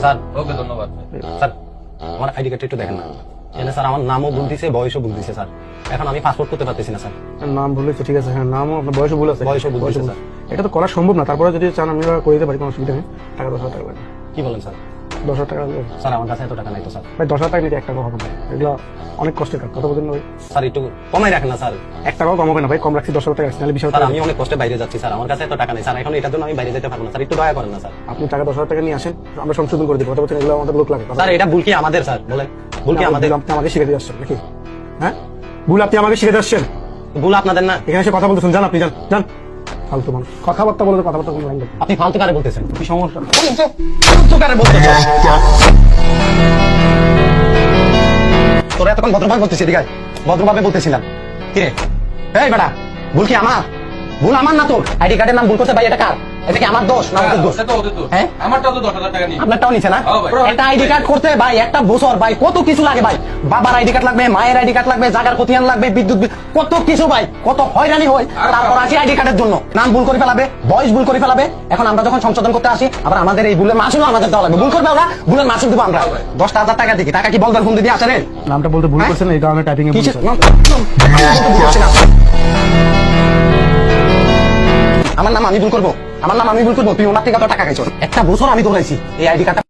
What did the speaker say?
Sir okay ধন্যবাদ। Sir আমার ID কার্ডটা একটু দেখেন না। স্যার আমার নামও ভুল দিছে বয়সও ভুল দিছে স্যার। এখন আমি পাসপোর্ট করতে পারতেছি না স্যার। নাম ভুল হয়েছে ঠিক আছে হ্যাঁ নামও আপনার বয়সও ভুল আছে। বয়সও ভুল। এটা তো করা সম্ভব না তারপরে যদি চান আমি করে দিতে পারি কোনো অসুবিধা নেই। টাকা দশ হাজার টাকা লাগবে কি বলেন স্যার? দশ হাজার টাকা স্যার আমার কাছে এত টাকা নাই তো স্যার। ভাই দশ হাজার টাকা নিতে এক টাকা হবে না। এগুলো অনেক কষ্টের কাজ কথা বলছেন ভাই স্যার একটু কমাই রাখেন না স্যার। এক টাকাও না ভাই কম রাখছি দশ হাজার টাকা রাখছি নাহলে বিশ হাজার আমি অনেক কষ্টে বাইরে যাচ্ছি স্যার। আমার কাছে এত টাকা নেই স্যার। এখন এটার জন্য আমি বাইরে যেতে পারব না স্যার। একটু দয়া করেন না স্যার। আপনি টাকা দশ হাজার টাকা নিয়ে আসেন আমরা সংশোধন করে দিব কথা বলছেন এগুলো আমাদের লোক লাগে স্যার এটা ভুল কি আমাদের স্যার? বলেন ভুল কি আমাদের? আপনি আমাকে শিখে দিয়ে আসছেন নাকি? হ্যাঁ? ভুল আপনি আমাকে শিখে দিয়ে আসছেন ভুল আপনাদের না। এখানে এসে কথা বলতেছেন যান আপনি যান যান। ফালতু মানুষ। কথাবার্তা বলে কথাবার্তা কোনো লাইন আপনি ফালতু কারে বলতেছেন? কি সমস্যা? ফালতু কারে বলতেছেন। তোরা এতক্ষণ ভদ্রভাবে বলতেছি এদিকে ভদ্রভাবে বলতেছিলাম। কিরে এই বেটা ভুল কি আমার? ভুল আমার না তোর? আইডি কার্ডের নাম ভুল করতে ভাই এটা কার? এটা কি আমার দোষ না ওদের দোষ? সেটা ওদের দোষ। হ্যাঁ? আমারটাও তো দশ হাজার টাকা নিয়ে আপনারটাও নিছে না? হ্যাঁ একটা আইডি কার্ড করতে ভাই একটা বছর ভাই কত কিছু লাগে ভাই। বাবার আইডি কার্ড লাগবে মায়ের আইডি কার্ড লাগবে জাগার খতিয়ান লাগবে বিদ্যুৎ বিল, কত কিছু ভাই কত হয়রানি হয়। তারপর আসি আইডি কার্ডের জন্য। নাম ভুল করে ফেলাবে বয়স ভুল করে ফেলাবে। এখন আমরা যখন সংশোধন করতে আসি আবার আমাদের এই ভুলের মাসুলও আমাদের দেওয়া লাগবে। ভুল করবে ওরা ভুলের মাসুল দেবো আমরা। দশটা হাজার টাকা দিকে টাকা কি বলবেন ফোন দিয়ে আসেন নামটা বলতে ভুল হ্যাঁ? করছেন এই কারণে টাইপিং এ। আমার নাম আমি ভুল করব? আমার নাম আমি বলতো নতুন ওনার থেকে কত টাকা খাইছো। একটা বছর আমি দৌড়াইছি, এই আইডি কার্ডটা